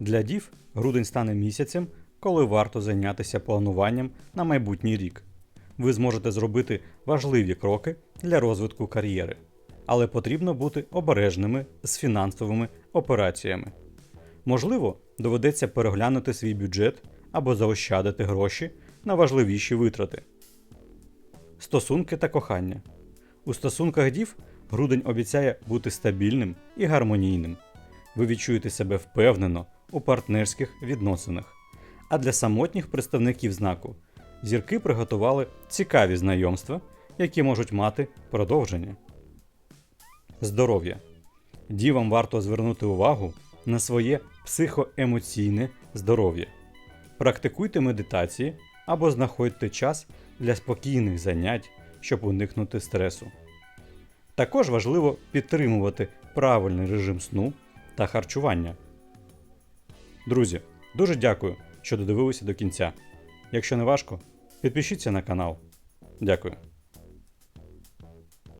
Для дів грудень стане місяцем, коли варто зайнятися плануванням на майбутній рік. Ви зможете зробити важливі кроки для розвитку кар'єри, але потрібно бути обережними з фінансовими операціями. Можливо, доведеться переглянути свій бюджет або заощадити гроші на важливіші витрати. Стосунки та кохання. У стосунках дів грудень обіцяє бути стабільним і гармонійним. Ви відчуєте себе впевнено у партнерських відносинах. А для самотніх представників знаку зірки приготували цікаві знайомства, які можуть мати продовження. Здоров'я. Дівам варто звернути увагу на своє психоемоційне здоров'я. Практикуйте медитації або знаходьте час для спокійних занять, щоб уникнути стресу. Також важливо підтримувати правильний режим сну та харчування. Друзі, дуже дякую, що додивилися до кінця. Якщо не важко, підпишіться на канал. Дякую.